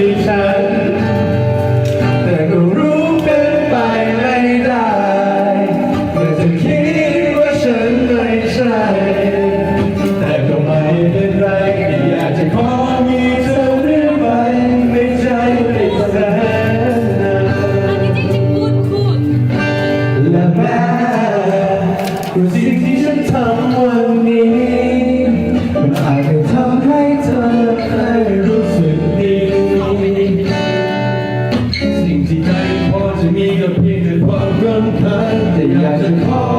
ที่ฉัน แต่ก็รู้เป็นไปไม่ได้เมื่อจะคิดว่าฉันไม่ใช่ แต่ก็ไม่เป็นไรอากจะขอมีเธอเรื่อยไปไม่ใช่ไม่แสนนาและแม้รู้สิ งที่ใจพอจะมีก็เพียงแต่ความรำคาญแต่อยากจะขอ